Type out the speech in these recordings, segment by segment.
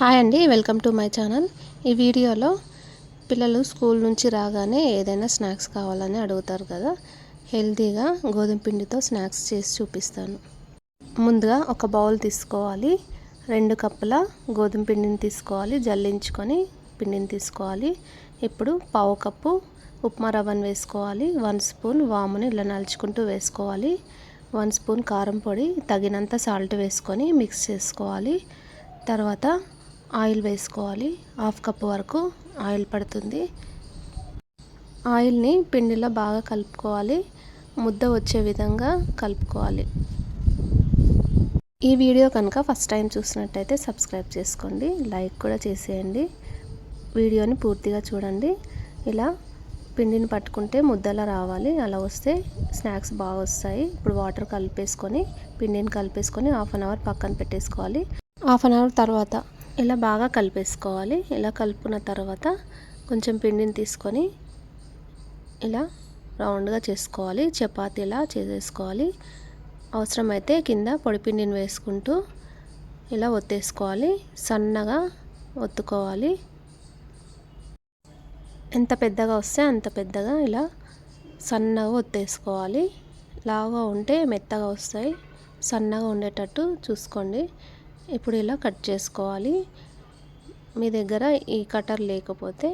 Hi అండి welcome to my channel. ఈ వీడియోలో పిల్లలు స్కూల్ నుంచి రాగానే ఏదైనా స్నాక్స్ కావాలని అడుగుతారు కదా. హెల్తీగా గోధుమ పిండితో స్నాక్స్ చేసి చూపిస్తాను. ముందుగా ఒక బౌల్ తీసుకోవాలి. రెండు కప్పుల గోధుమ పిండిని తీసుకోవాలి. జల్లించుకొని పిండిని తీసుకోవాలి. ఇప్పుడు పావు కప్పు ఉప్మా రవ్వను వేసుకోవాలి. వన్ స్పూన్ వాముని ఇలా నలుచుకుంటూ వేసుకోవాలి. వన్ స్పూన్ కారం పొడి తగినంత సాల్ట్ వేసుకొని మిక్స్ చేసుకోవాలి. తర్వాత ఆయిల్ వేసుకోవాలి. హాఫ్ కప్ వరకు ఆయిల్ పడుతుంది. ఆయిల్ని పిండిలో బాగా కలుపుకోవాలి. ముద్ద వచ్చే విధంగా కలుపుకోవాలి. ఈ వీడియో కనుక ఫస్ట్ టైం చూసినట్టయితే సబ్స్క్రైబ్ చేసుకోండి. లైక్ కూడా చేసేయండి. వీడియోని పూర్తిగా చూడండి. ఇలా పిండిని పట్టుకుంటే ముద్దలా రావాలి. అలా వస్తే స్నాక్స్ బాగా వస్తాయి. ఇప్పుడు వాటర్ కలిపేసుకొని పిండిని కలిపేసుకొని హాఫ్ అన్ అవర్ పక్కన పెట్టేసుకోవాలి. హాఫ్ అన్ అవర్ తర్వాత ఇలా బాగా కలిపేసుకోవాలి. ఇలా కలుపుకున్న తర్వాత కొంచెం పిండిని తీసుకొని ఇలా రౌండ్గా చేసుకోవాలి. చపాతీలా చేసేసుకోవాలి. అవసరమైతే కింద పొడిపిండిని వేసుకుంటూ ఇలా ఒత్తేసుకోవాలి. సన్నగా ఒత్తుకోవాలి. ఎంత పెద్దగా వస్తే అంత పెద్దగా ఇలా సన్నగా ఒత్తేసుకోవాలి. లావుగా ఉంటే మెత్తగా వస్తాయి. సన్నగా ఉండేటట్టు చూసుకోండి. ఇప్పుడు ఇలా కట్ చేసుకోవాలి. మీ దగ్గర ఈ కటర్ లేకపోతే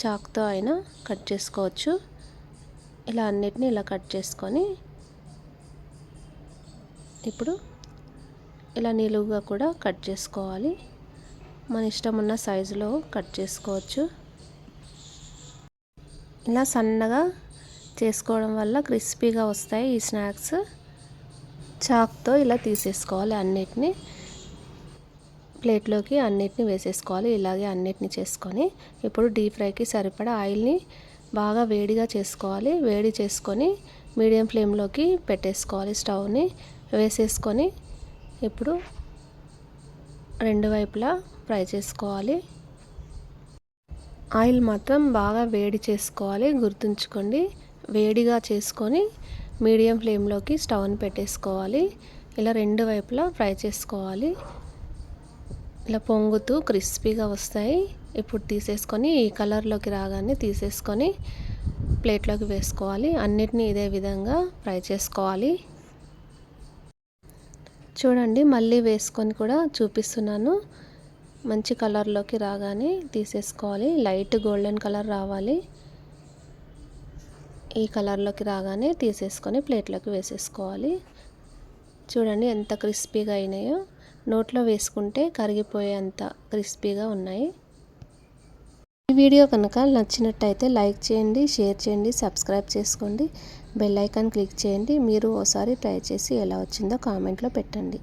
చాక్తో అయినా కట్ చేసుకోవచ్చు. ఇలా అన్నిటిని ఇలా కట్ చేసుకొని ఇప్పుడు ఇలా నిలువుగా కూడా కట్ చేసుకోవాలి. మన ఇష్టం ఉన్న సైజులో కట్ చేసుకోవచ్చు. ఇలా సన్నగా చేసుకోవడం వల్ల క్రిస్పీగా వస్తాయి ఈ స్నాక్స్. చాక్తో ఇలా తీసేసుకోవాలి అన్నిటినీ. ప్లేట్లోకి అన్నిటిని వేసేసుకోవాలి. ఇలాగే అన్నిటిని చేసుకొని ఇప్పుడు డీప్ ఫ్రైకి సరిపడా ఆయిల్ని బాగా వేడిగా చేసుకోవాలి. వేడి చేసుకొని మీడియం ఫ్లేమ్లోకి పెట్టేసుకోవాలి స్టవ్ని. వేసేసుకొని ఇప్పుడు రెండు వైపులా ఫ్రై చేసుకోవాలి. ఆయిల్ మాత్రం బాగా వేడి చేసుకోవాలి. గుర్తుంచుకోండి వేడిగా చేసుకొని మీడియం ఫ్లేమ్లోకి స్టవ్ని పెట్టేసుకోవాలి. ఇలా రెండు వైపులా ఫ్రై చేసుకోవాలి. ఇలా పొంగుతూ క్రిస్పీగా వస్తాయి. ఇప్పుడు తీసేసుకొని ఈ కలర్లోకి రాగానే తీసేసుకొని ప్లేట్లోకి వేసుకోవాలి. అన్నిటినీ ఇదే విధంగా ఫ్రై చేసుకోవాలి. చూడండి మళ్ళీ వేసుకొని కూడా చూపిస్తున్నాను. మంచి కలర్లోకి రాగానే తీసేసుకోవాలి. లైట్ గోల్డెన్ కలర్ రావాలి. ఈ కలర్లోకి రాగానే తీసేసుకొని ప్లేట్లోకి వేసేసుకోవాలి. చూడండి ఎంత క్రిస్పీగా అయినాయో. నోట్లో వేసుకుంటే కరిగిపోయేంత క్రిస్పీగా ఉన్నాయి. ఈ వీడియో కనుక నచ్చినట్టయితే లైక్ చేయండి షేర్ చేయండి సబ్స్క్రైబ్ చేసుకోండి. బెల్ ఐకాన్ క్లిక్ చేయండి. మీరు ఓసారి ట్రై చేసి ఎలా వచ్చిందో కామెంట్లో పెట్టండి.